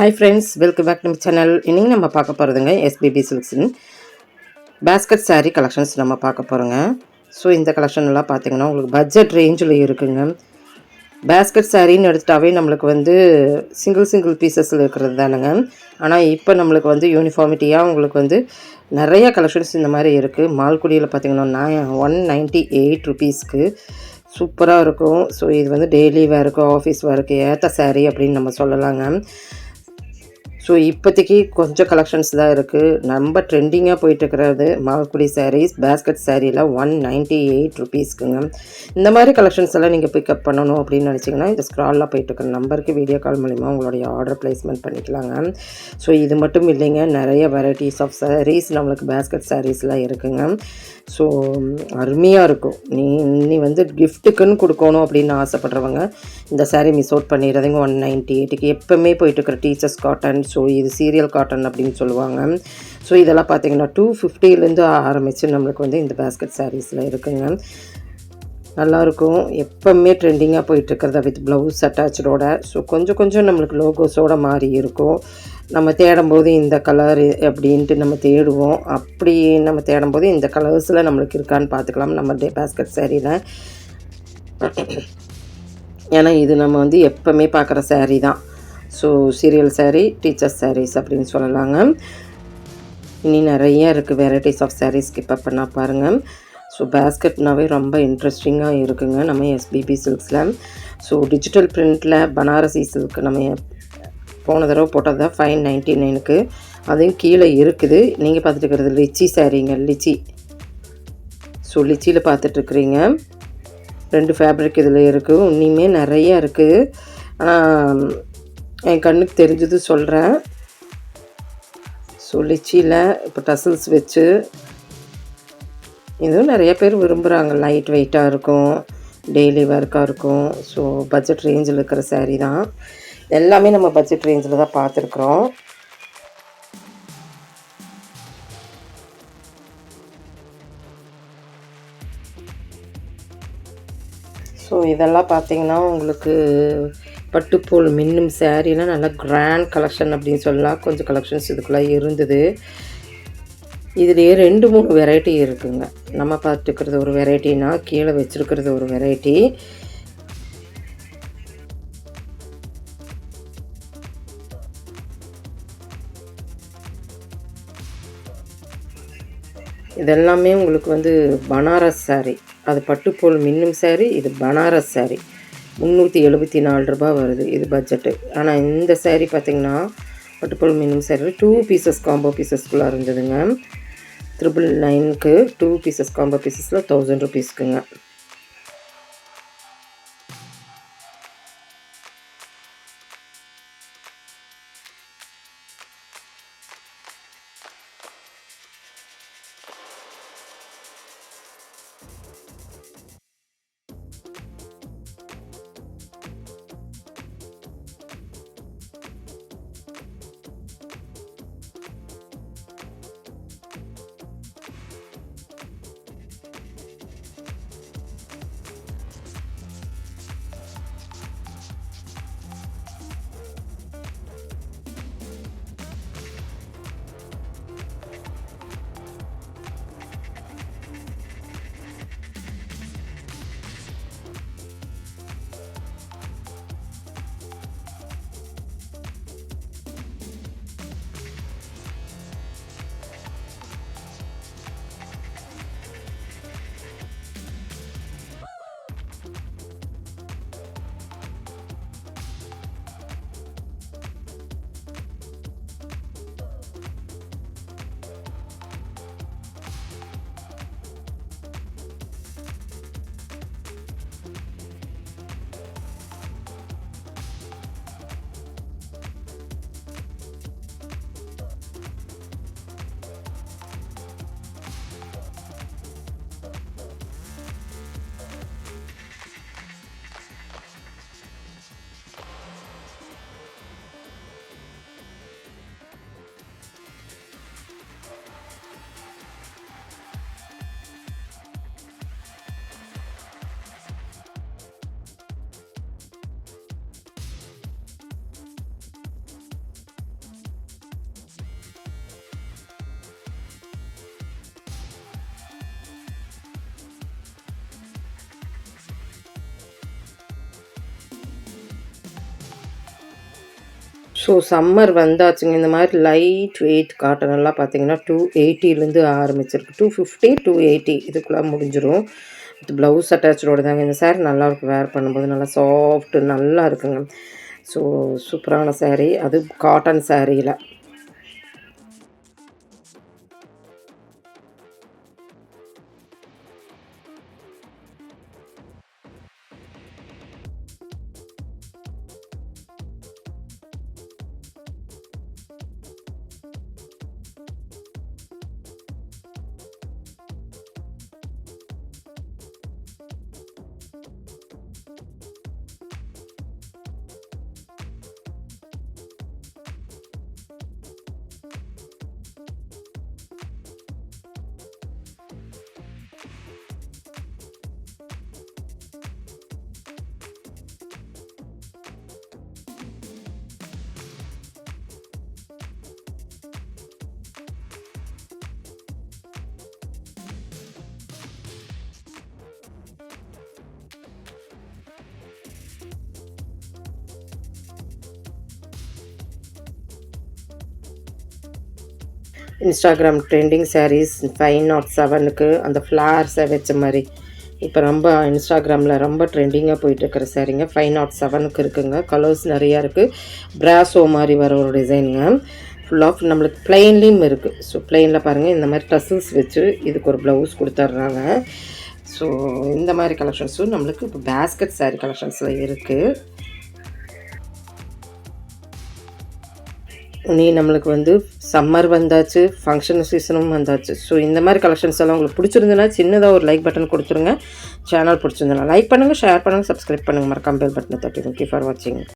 Hi friends welcome back நம்ம channel இன்னைக்கு நம்ம பார்க்க போகிறதுங்க எஸ்பிபி சில்க்ஸின் பேஸ்கட் சாரீ கலெக்ஷன்ஸ் நம்ம பார்க்க போகிறோங்க ஸோ இந்த கலெக்ஷன் எல்லாம் பார்த்தீங்கன்னா உங்களுக்கு பட்ஜெட் ரேஞ்சில் இருக்குங்க. பேஸ்கட் சாரின்னு எடுத்துட்டாவே நம்மளுக்கு வந்து சிங்கிள் சிங்கிள் பீசஸில் இருக்கிறது தானுங்க. ஆனால் இப்போ நம்மளுக்கு வந்து யூனிஃபார்மிட்டியாக உங்களுக்கு வந்து நிறைய கலெக்ஷன்ஸ் இந்த மாதிரி இருக்குது மால்குடியில் பார்த்தீங்கன்னா நான் ஒன் நைன்ட்டி எயிட் ருபீஸ்க்கு சூப்பராக இருக்கும். ஸோ இது வந்து டெய்லி வேருக்கு ஆஃபீஸ் வேருக்கு ஏற்ற சாரீ அப்படின்னு நம்ம சொல்லலாங்க. ஸோ இப்போதைக்கு கொஞ்சம் கலெக்ஷன்ஸ் தான் இருக்குது நம்ம ட்ரெண்டிங்காக போயிட்டுருக்கிறது மால்குடி சாரீஸ் பேஸ்கட் சாரியில் ஒன் நைன்ட்டி எயிட் ருபீஸ்க்குங்க இந்த மாதிரி கலெக்ஷன்ஸ் எல்லாம் நீங்கள் பிக்கப் பண்ணணும் அப்படின்னு நினச்சிங்கன்னா இந்த ஸ்க்ராலில் போயிட்டுருக்குற நம்பருக்கு வீடியோ கால் மூலிமா உங்களுடைய ஆர்டர் ப்ளேஸ்மெண்ட் பண்ணிக்கலாங்க. ஸோ இது மட்டும் இல்லைங்க நிறைய வெரைட்டிஸ் ஆஃப் சாரீஸ் நம்மளுக்கு பேஸ்கட் சாரீஸ்லாம் இருக்குங்க. ஸோ அருமையாக இருக்கும். நீ நீ வந்து கிஃப்ட்டுக்குன்னு கொடுக்கணும் அப்படின்னு ஆசைப்படுறவங்க இந்த சாரீ மிஸ் அவுட் பண்ணிடுறதுங்க ஒன் நைன்ட்டி எயிட்டுக்கு எப்போவுமே போயிட்டுருக்கிற டீச்சர்ஸ் காட்டன் ஸோ இது சீரியல் காட்டன் அப்படின்னு சொல்லுவாங்க. ஸோ இதெல்லாம் பார்த்தீங்கன்னா டூ ஃபிஃப்டிலேருந்து ஆரம்பித்து நம்மளுக்கு வந்து இந்த பேஸ்கெட் சாரீஸில் இருக்குங்க. நல்லாயிருக்கும் எப்போவுமே ட்ரெண்டிங்காக போயிட்டுருக்கிறத வித் ப்ளவுஸ் அட்டாச்சோட ஸோ கொஞ்சம் கொஞ்சம் நம்மளுக்கு லோகோஸோட மாறி இருக்கும். நம்ம தேடும்போது இந்த கலர் அப்படின்ட்டு நம்ம தேடுவோம். அப்படி நம்ம தேடும்போது இந்த கலர்ஸில் நம்மளுக்கு இருக்கான்னு பார்த்துக்கலாம். நம்ம டே பேஸ்கெட் சாரியில் ஏன்னா இது நம்ம வந்து எப்போவுமே பார்க்குற சேரீ தான் so serial sari teachers saris அப்படின்னு சொல்லலாங்க. இனி நிறைய இருக்குது வெரைட்டிஸ் ஆஃப் சாரீஸ் கிப்பப் பண்ணால் பாருங்கள் ஸோ பேஸ்கெட்னாவே ரொம்ப இன்ட்ரெஸ்டிங்காக இருக்குங்க நம்ம எஸ்பிபி சில்க்ஸில் ஸோ டிஜிட்டல் பிரிண்டில் பனாரசி சில்க் நம்ம போன தடவை போட்டது தான் ஃபைவ் நைன்ட்டி நைனுக்கு அதையும் கீழே இருக்குது. நீங்கள் பார்த்துட்டு இருக்கிறது லிச்சி சாரீங்க லிச்சி. ஸோ லிச்சியில் பார்த்துட்ருக்குறீங்க ரெண்டு ஃபேப்ரிக் இதில் இருக்குது இன்னுமே நிறையா இருக்குது ஆனால் என் கண்ணுக்கு தெரிஞ்சது சொல்கிறேன் ஸோ லிச்சியில் இப்போ டசல்ஸ் வச்சு. இதுவும் நிறைய பேர் விரும்புகிறாங்க லைட் வெயிட்டாக இருக்கும் டெய்லி ஒர்க்காக இருக்கும். ஸோ பட்ஜெட் ரேஞ்சில் இருக்கிற சேரீ தான். எல்லாமே நம்ம பட்ஜெட் ரேஞ்சில் தான் பார்த்துருக்குறோம். ஸோ இதெல்லாம் பார்த்தீங்கன்னா உங்களுக்கு பட்டுப்போல் மின்னும் சேரீலாம் நல்லா கிராண்ட் கலெக்ஷன் அப்படின்னு சொல்லலாம். கொஞ்சம் கலெக்ஷன்ஸ் இதுக்குள்ளே இருந்தது. இதுலேயே ரெண்டு மூணு வெரைட்டி இருக்குங்க. நம்ம பார்த்துக்கிறது ஒரு வெரைட்டினா கீழே வச்சுருக்கிறது ஒரு வெரைட்டி இதெல்லாமே உங்களுக்கு வந்து பனாரஸ் சாரீ அது பட்டுப்போல் மின்னும் சாரீ இது பனாரஸ் சாரீ முந்நூற்றி எழுபத்தி நாலு ரூபாய் வருது இது பட்ஜெட்டு ஆனால் இந்த சேரீ பார்த்திங்கன்னா பட்டுப்போல் minimum sari two pieces combo பீசஸ்க்குள்ளே இருந்ததுங்க. த்ரிபிள் நைனுக்கு டூ பீசஸ் காம்போ பீசஸில் தௌசண்ட் ருபீஸ்க்குங்க ஸோ சம்மர் வந்தாச்சுங்க. இந்த மாதிரி லைட் வெயிட் காட்டனெல்லாம் பார்த்தீங்கன்னா டூ எயிட்டிலேருந்து ஆரம்பிச்சிருக்கு. டூ ஃபிஃப்டி டூ எயிட்டி இதுக்குள்ளே முடிஞ்சிடும் இது ப்ளவுஸ் அட்டாச்சோட தாங்க. இந்த சேரீ நல்லா இருக்கும் வேர் பண்ணும்போது நல்லா சாஃப்ட்டு நல்லா இருக்குங்க. ஸோ சூப்பரான சேரீ அது cotton சேரீயில் Instagram trending saris five naught செவனுக்கு அந்த ஃப்ளார்ஸை வச்ச மாதிரி. இப்போ ரொம்ப இன்ஸ்டாகிராமில் ரொம்ப ட்ரெண்டிங்காக போயிட்டுருக்கிற சாரீங்க ஃபைவ் நாட் செவனுக்கு இருக்குங்க. கலர்ஸ் நிறையா இருக்குது பிராசோ மாதிரி வர ஒரு டிசைனுங்க ஃபுல் ஆஃப் நம்மளுக்கு பிளெயின்லேயும் இருக்குது ஸோ பிளெயினில் பாருங்கள் இந்த மாதிரி டசில்ஸ் வச்சு இதுக்கு ஒரு ப்ளவுஸ் கொடுத்துட்றாங்க. ஸோ இந்த மாதிரி கலெக்ஷன்ஸும் நம்மளுக்கு இப்போ பேஸ்கட் சாரீ கலெக்ஷன்ஸில் இருக்குது இனி நம்மளுக்கு வந்து சம்மர் வந்தாச்சு ஃபங்க்ஷன் சீசனும் வந்தாச்சு. ஸோ இந்த மாதிரி கலெக்ஷன்ஸ் எல்லாம் உங்களுக்கு பிடிச்சிருந்துன்னா சின்னதாக ஒரு லைக் பட்டன் கொடுத்துருங்க. சேனல் பிடிச்சிருந்தனா லைக் பண்ணுங்கள் ஷேர் பண்ணுங்கள் சப்ஸ்கிரைப் பண்ணுங்கள் மறக்காம பெல் பட்டனை தட்டி ஓகே ஃபார் வாட்சிங்